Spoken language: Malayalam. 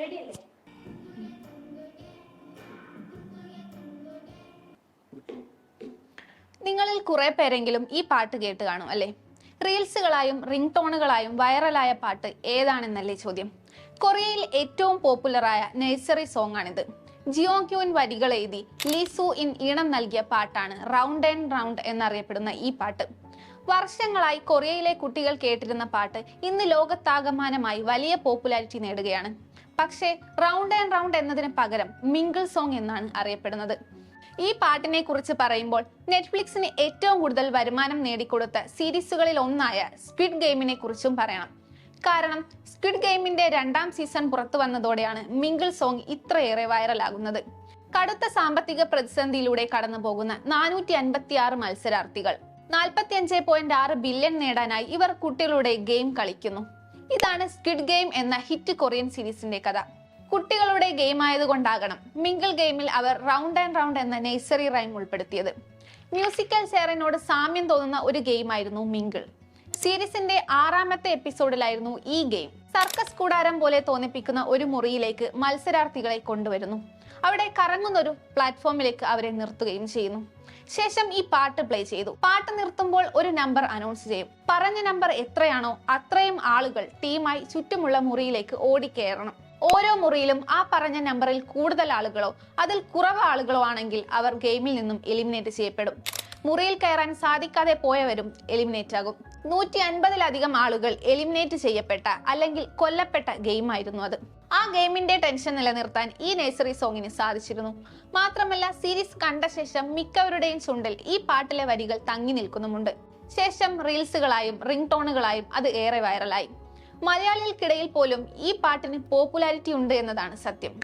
റെഡിയല്ലേ നിങ്ങളിൽ കുറെ പേരെങ്കിലും ഈ പാട്ട് കേട്ട് കാണും അല്ലേ? റീൽസുകളായും റിംഗ് ടോണുകളായും വൈറലായ പാട്ട് ഏതാണെന്നല്ലേ ചോദ്യം? കൊറിയയിൽ ഏറ്റവും പോപ്പുലറായ നഴ്സറി സോങ് ആണിത് ജിയോ ക്യൂൻ വരികൾ എഴുതി ലീസു ഇൻ ഈണം നൽകിയ പാട്ടാണ് റൗണ്ട് ആൻഡ് റൗണ്ട് എന്നറിയപ്പെടുന്ന ഈ പാട്ട്. വർഷങ്ങളായി കൊറിയയിലെ കുട്ടികൾ കേട്ടിരുന്ന പാട്ട് ഇന്ന് ലോകത്താകമാനമായി വലിയ പോപ്പുലാരിറ്റി നേടുകയാണ്. പക്ഷേ റൗണ്ട് ആൻഡ് റൗണ്ട് എന്നതിന് പകരം മിങ്കിൾ സോങ് എന്നാണ് അറിയപ്പെടുന്നത്. ഈ പാട്ടിനെ കുറിച്ച് പറയുമ്പോൾ നെറ്റ്ഫ്ലിക്സിന് ഏറ്റവും കൂടുതൽ വരുമാനം നേടിക്കൊടുത്ത സീരീസുകളിൽ ഒന്നായ സ്ക്വിഡ് ഗെയിമിനെ കുറിച്ചും പറയണം. കാരണം സ്ക്വിഡ് ഗെയിമിന്റെ രണ്ടാം സീസൺ പുറത്തു വന്നതോടെയാണ് മിങ്കിൾ സോങ് ഇത്രയേറെ വൈറലാകുന്നത്. കടുത്ത സാമ്പത്തിക പ്രതിസന്ധിയിലൂടെ കടന്നു പോകുന്ന നാനൂറ്റി അൻപത്തി ആറ് മത്സരാർത്ഥികൾ നാൽപ്പത്തി അഞ്ച് പോയിന്റ് ആറ് ബില്യൺ നേടാനായി ഇവർ കുട്ടികളുടെ ഗെയിം കളിക്കുന്നു. ഇതാണ് സ്കിഡ് ഗെയിം എന്ന ഹിറ്റ് കൊറിയൻ സീരീസിന്റെ കഥ. കുട്ടികളുടെ ഗെയിം ആയതുകൊണ്ടാകണം മിങ്കിൾ ഗെയിമിൽ അവർ റൗണ്ട് ആൻഡ് റൗണ്ട് എന്ന നെയ്സറി റൈം ഉൾപ്പെടുത്തിയത്. മ്യൂസിക്കൽ ചെയറിനോട് സാമ്യം തോന്നുന്ന ഒരു ഗെയിമായിരുന്നു മിങ്കിൾ സീരീസിന്റെ ആറാമത്തെ എപ്പിസോഡിലായിരുന്നു ഈ ഗെയിം സർക്കസ് കൂടാരം പോലെ തോന്നിപ്പിക്കുന്ന ഒരു മുറിയിലേക്ക് മത്സരാർത്ഥികളെ കൊണ്ടുവരുന്നു. അവിടെ കറങ്ങുന്ന ഒരു പ്ലാറ്റ്ഫോമിലേക്ക് അവരെ നിർത്തുകയും ചെയ്യുന്നു. ശേഷം ഈ പാട്ട് പ്ലേ ചെയ്തു. പാട്ട് നിർത്തുമ്പോൾ ഒരു നമ്പർ അനൗൺസ് ചെയ്യും. പറഞ്ഞ നമ്പർ എത്രയാണോ അത്രയും ആളുകൾ ടീമായി ചുറ്റുമുള്ള മുറിയിലേക്ക് ഓടിക്കയറണം. ഓരോ മുറിയിലും ആ പറഞ്ഞ നമ്പറിൽ കൂടുതൽ ആളുകളോ അതിൽ കുറവ് ആളുകളോ ആണെങ്കിൽ അവർ ഗെയിമിൽ നിന്നും എലിമിനേറ്റ് ചെയ്യപ്പെടും. മുറിയിൽ കയറാൻ സാധിക്കാതെ പോയവരും എലിമിനേറ്റ് ആകും. നൂറ്റി അൻപതിലധികം ആളുകൾ എലിമിനേറ്റ് ചെയ്യപ്പെട്ട അല്ലെങ്കിൽ കൊല്ലപ്പെട്ട ഗെയിമായിരുന്നു അത്. ആ ഗെയിമിന്റെ ടെൻഷൻ നിലനിർത്താൻ ഈ നേഴ്സറി സോങ്ങിന് സാധിച്ചിരുന്നു. മാത്രമല്ല സീരീസ് കണ്ട ശേഷം മിക്കവരുടെയും ചുണ്ടിൽ ഈ പാട്ടിലെ വരികൾ തങ്ങി നിൽക്കുന്നുമുണ്ട്. ശേഷം റീൽസുകളായും റിംഗ് ടോണുകളായും അത് ഏറെ വൈറലായി. മലയാളികൾക്കിടയിൽ പോലും ഈ പാട്ടിന് പോപ്പുലാരിറ്റി ഉണ്ട് എന്നതാണ് സത്യം.